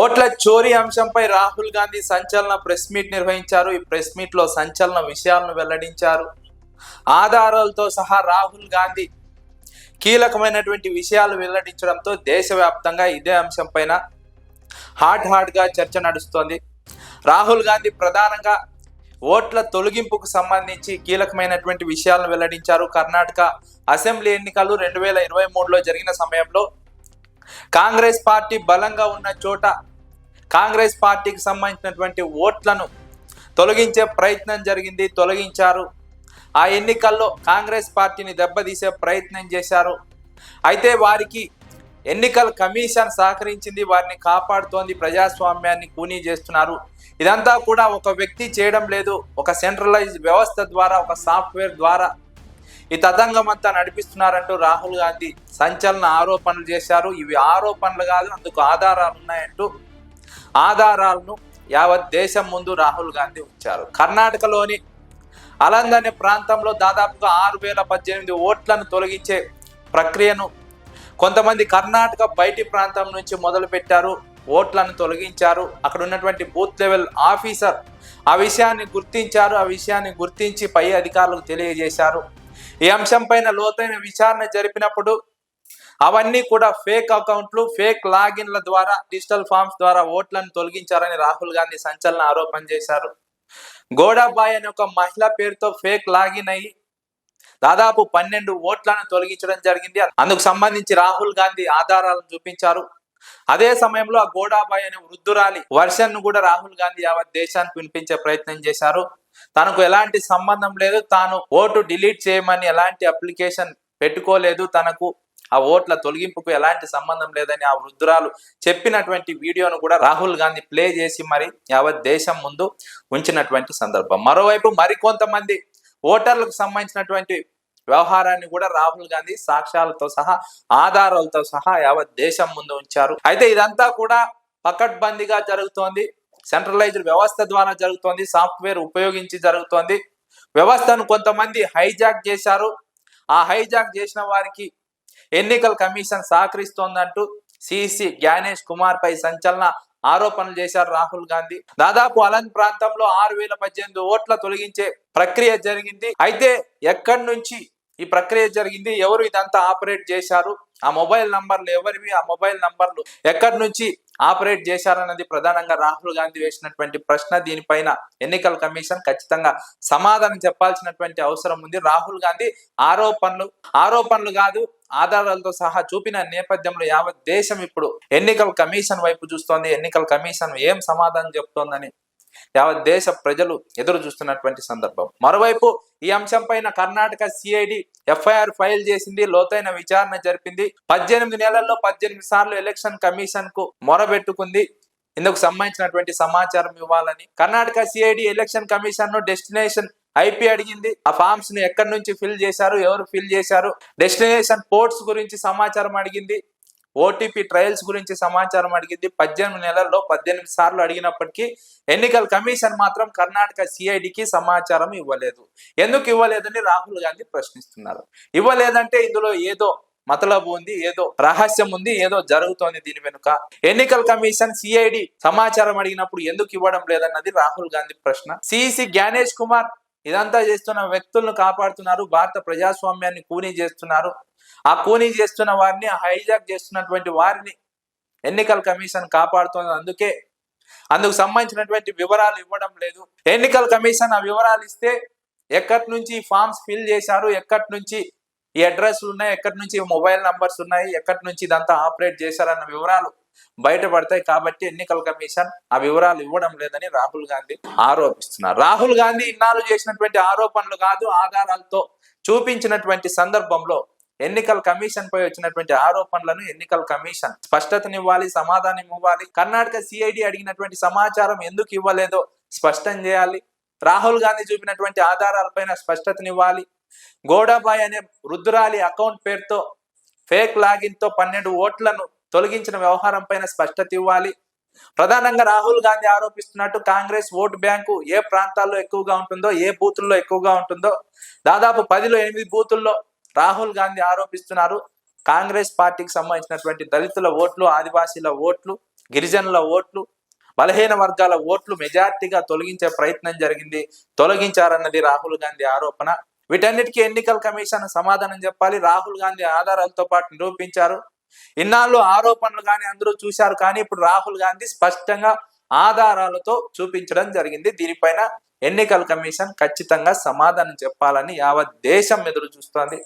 ఓట్ల చోరీ అంశంపై రాహుల్ గాంధీ సంచలన ప్రెస్ మీట్ నిర్వహించారు. ఈ ప్రెస్ మీట్లో సంచలన విషయాలను వెల్లడించారు. ఆధారాలతో సహా రాహుల్ గాంధీ కీలకమైనటువంటి విషయాలు వెల్లడించడంతో దేశవ్యాప్తంగా ఇదే అంశంపైన హాట్ హాట్గా చర్చ నడుస్తోంది. రాహుల్ గాంధీ ప్రధానంగా ఓట్ల తొలగింపుకు సంబంధించి కీలకమైనటువంటి విషయాలను వెల్లడించారు. కర్ణాటక అసెంబ్లీ ఎన్నికలు రెండు వేల ఇరవై మూడులో జరిగిన సమయంలో కాంగ్రెస్ పార్టీ బలంగా ఉన్న చోట కాంగ్రెస్ పార్టీకి సంబంధించినటువంటి ఓట్లను తొలగించే ప్రయత్నం జరిగింది తొలగించారు. ఆ ఎన్నికల్లో కాంగ్రెస్ పార్టీని దెబ్బతీసే ప్రయత్నం చేశారు. అయితే వారికి ఎన్నికల కమిషన్ సహకరించింది వారిని కాపాడుతోంది ప్రజాస్వామ్యాన్ని కూనీ చేస్తున్నారు. ఇదంతా కూడా ఒక వ్యక్తి చేయడం లేదు. ఒక సెంట్రలైజ్ వ్యవస్థ ద్వారా ఒక సాఫ్ట్వేర్ ద్వారా ఈ తతంగం అంతా నడిపిస్తున్నారంటూ రాహుల్ గాంధీ సంచలన ఆరోపణలు చేశారు. ఇవి ఆరోపణలు కాదు అందుకు ఆధారాలు ఉన్నాయంటూ ఆధారాలను యావత్ దేశం ముందు రాహుల్ గాంధీ ఉంచారు. కర్ణాటకలోని అలంద్ అనే ప్రాంతంలో దాదాపుగా ఆరు వేల పద్దెనిమిది ఓట్లను తొలగించే ప్రక్రియను కొంతమంది కర్ణాటక బయటి ప్రాంతం నుంచి మొదలుపెట్టారు. ఓట్లను తొలగించారు. అక్కడ ఉన్నటువంటి బూత్ లెవెల్ ఆఫీసర్ ఆ విషయాన్ని గుర్తించారు. ఆ విషయాన్ని గుర్తించి పై అధికారులకు తెలియజేశారు. ఈ అంశం పైన లోతైన విచారణ జరిపినప్పుడు అవన్నీ కూడా ఫేక్ అకౌంట్లు ఫేక్ లాగిన్ల ద్వారా డిజిటల్ ఫామ్స్ ద్వారా ఓట్లను తొలగించారని రాహుల్ గాంధీ సంచలన ఆరోపణ చేశారు. గోడాబాయ్ అనే ఒక మహిళ పేరుతో ఫేక్ లాగిన్ అయ్యి దాదాపు పన్నెండు ఓట్లను తొలగించడం జరిగింది. అందుకు సంబంధించి రాహుల్ గాంధీ ఆధారాలను చూపించారు. అదే సమయంలో ఆ గోడాబాయ్ అనే వృద్ధురాలి వర్షన్ను కూడా రాహుల్ గాంధీ యావత్ దేశానికి వినిపించే ప్రయత్నం చేశారు. తనకు ఎలాంటి సంబంధం లేదు. తాను ఓటు డిలీట్ చేయమని ఎలాంటి అప్లికేషన్ పెట్టుకోలేదు. తనకు ఆ ఓట్ల తొలగింపుకు ఎలాంటి సంబంధం లేదని ఆ వృద్ధురాలు చెప్పినటువంటి వీడియోను కూడా రాహుల్ గాంధీ ప్లే చేసి మరి యావత్ దేశం ముందు ఉంచినటువంటి సందర్భం. మరోవైపు మరికొంతమంది ఓటర్లకు సంబంధించినటువంటి వ్యవహారాన్ని కూడా రాహుల్ గాంధీ సాక్ష్యాలతో సహా ఆధారాలతో సహా యావత్ దేశం ముందు ఉంచారు. అయితే ఇదంతా కూడా పకడ్బందీగా జరుగుతోంది. సెంట్రలైజ్డ్ వ్యవస్థ ద్వారా జరుగుతోంది సాఫ్ట్వేర్ ఉపయోగించి జరుగుతోంది. వ్యవస్థను కొంతమంది హైజాక్ చేశారు. ఆ హైజాక్ చేసిన వారికి ఎన్నికల కమిషన్ సహకరిస్తోందంటూ సిసి జ్ఞానేష్ కుమార్ పై సంచలన ఆరోపణలు చేశారు రాహుల్ గాంధీ. దాదాపు అలంత్ ప్రాంతంలో ఆరు వేల పద్దెనిమిది ఓట్ల తొలగించే ప్రక్రియ జరిగింది. అయితే ఎక్కడి నుంచి ఈ ప్రక్రియ జరిగింది? ఎవరు ఇదంతా ఆపరేట్ చేశారు? ఆ మొబైల్ నంబర్లు ఎవరివి? ఆ మొబైల్ నంబర్లు ఎక్కడి నుంచి ఆపరేట్ చేశారన్నది ప్రధానంగా రాహుల్ గాంధీ వేసినటువంటి ప్రశ్న. దీనిపైన ఎన్నికల కమిషన్ ఖచ్చితంగా సమాధానం చెప్పాల్సినటువంటి అవసరం ఉంది. రాహుల్ గాంధీ ఆరోపణలు ఆరోపణలు కాదు ఆధారాలతో సహా చూపిన నేపథ్యంలో యావత్ దేశం ఇప్పుడు ఎన్నికల కమిషన్ వైపు చూస్తోంది. ఎన్నికల కమిషన్ ఏం సమాధానం చెప్తోందని యావత్ దేశ ప్రజలు ఎదురు చూస్తున్నటువంటి సందర్భం. మరోవైపు ఈ అంశం పైన కర్ణాటక సిఐడి ఎఫ్ఐఆర్ ఫైల్ చేసింది లోతైన విచారణ జరిపింది. పద్దెనిమిది నెలల్లో పద్దెనిమిది సార్లు ఎలక్షన్ కమిషన్కు మొరబెట్టుకుంది. ఇందుకు సంబంధించినటువంటి సమాచారం ఇవ్వాలని. కర్ణాటక సిఐడి ఎలక్షన్ కమిషన్ను డెస్టినేషన్ ఐపీ అడిగింది. ఆ ఫామ్స్ని ఎక్కడి నుంచి ఫిల్ చేశారు ఎవరు ఫిల్ చేశారు? డెస్టినేషన్ పోర్ట్స్ గురించి సమాచారం అడిగింది. ఓటీపీ ట్రయల్స్ గురించి సమాచారం అడిగింది. పద్దెనిమిది నెలల్లో పద్దెనిమిది సార్లు అడిగినప్పటికీ ఎన్నికల కమిషన్ మాత్రం కర్ణాటక సిఐడికి సమాచారం ఇవ్వలేదు. ఎందుకు ఇవ్వలేదని రాహుల్ గాంధీ ప్రశ్నిస్తున్నారు. ఇవ్వలేదంటే ఇందులో ఏదో మతలబు ఉంది ఏదో రహస్యం ఉంది ఏదో జరుగుతోంది దీని వెనుక. ఎన్నికల కమిషన్ సిఐడి సమాచారం అడిగినప్పుడు ఎందుకు ఇవ్వడం లేదన్నది రాహుల్ గాంధీ ప్రశ్న. సిఇసి జ్ఞానేష్ కుమార్ ఇదంతా చేస్తున్న వ్యక్తులను కాపాడుతున్నారు. భారత ప్రజాస్వామ్యాన్ని కూనీ చేస్తున్నారు. ఆ కూనీ చేస్తున్న వారిని హైజాక్ చేస్తున్నటువంటి వారిని ఎన్నికల కమిషన్ కాపాడుతుంది అందుకే అందుకు సంబంధించినటువంటి వివరాలు ఇవ్వడం లేదు. ఎన్నికల కమిషన్ ఆ వివరాలు ఇస్తే ఎక్కడి నుంచి ఫామ్స్ ఫిల్ చేశారు ఎక్కడి నుంచి ఈ అడ్రస్లు ఉన్నాయి ఎక్కడి నుంచి మొబైల్ నంబర్స్ ఉన్నాయి ఎక్కడి నుంచి ఇదంతా ఆపరేట్ చేశారన్న వివరాలు బయటపడతాయి కాబట్టి ఎన్నికల కమిషన్ ఆ వివరాలు ఇవ్వడం లేదని రాహుల్ గాంధీ ఆరోపిస్తున్నారు. రాహుల్ గాంధీ ఇన్నాళ్ళు చేసినటువంటి ఆరోపణలు కాదు ఆధారాలతో చూపించినటువంటి సందర్భంలో ఎన్నికల కమిషన్ పై వచ్చినటువంటి ఆరోపణలను ఎన్నికల కమిషన్ స్పష్టతనివ్వాలి సమాధానం ఇవ్వాలి. కర్ణాటక సిఐడి అడిగినటువంటి సమాచారం ఎందుకు ఇవ్వలేదో స్పష్టం చేయాలి. రాహుల్ గాంధీ చూపినటువంటి ఆధారాలపైన స్పష్టతనివ్వాలి గోడాబాయ్ అనే వృద్ధురాలి అకౌంట్ పేరుతో ఫేక్ లాగిన్తో పన్నెండు ఓట్లను తొలగించిన వ్యవహారం పైన స్పష్టత ఇవ్వాలి. ప్రధానంగా రాహుల్ గాంధీ ఆరోపిస్తున్నట్టు కాంగ్రెస్ ఓటు బ్యాంకు ఏ ప్రాంతాల్లో ఎక్కువగా ఉంటుందో ఏ బూతుల్లో ఎక్కువగా ఉంటుందో దాదాపు పదిలో ఎనిమిది బూతుల్లో రాహుల్ గాంధీ ఆరోపిస్తున్నారు. కాంగ్రెస్ పార్టీకి సంబంధించినటువంటి దళితుల ఓట్లు ఆదివాసీల ఓట్లు గిరిజనుల ఓట్లు బలహీన వర్గాల ఓట్లు మెజార్టీగా తొలగించే ప్రయత్నం జరిగింది. తొలగించారన్నది రాహుల్ గాంధీ ఆరోపణ. వీటన్నిటికీ ఎన్నికల కమిషన్ సమాధానం చెప్పాలి. రాహుల్ గాంధీ ఆధారాలతో పాటు నిరూపించారు. ఇన్నాళ్ళు ఆరోపణలు కానీ అందరూ చూశారు కానీ ఇప్పుడు రాహుల్ గాంధీ స్పష్టంగా ఆధారాలతో చూపించడం జరిగింది. దీనిపైన ఎన్నికల కమిషన్ ఖచ్చితంగా సమాధానం చెప్పాలని యావత్ దేశం ఎదురు చూస్తోంది.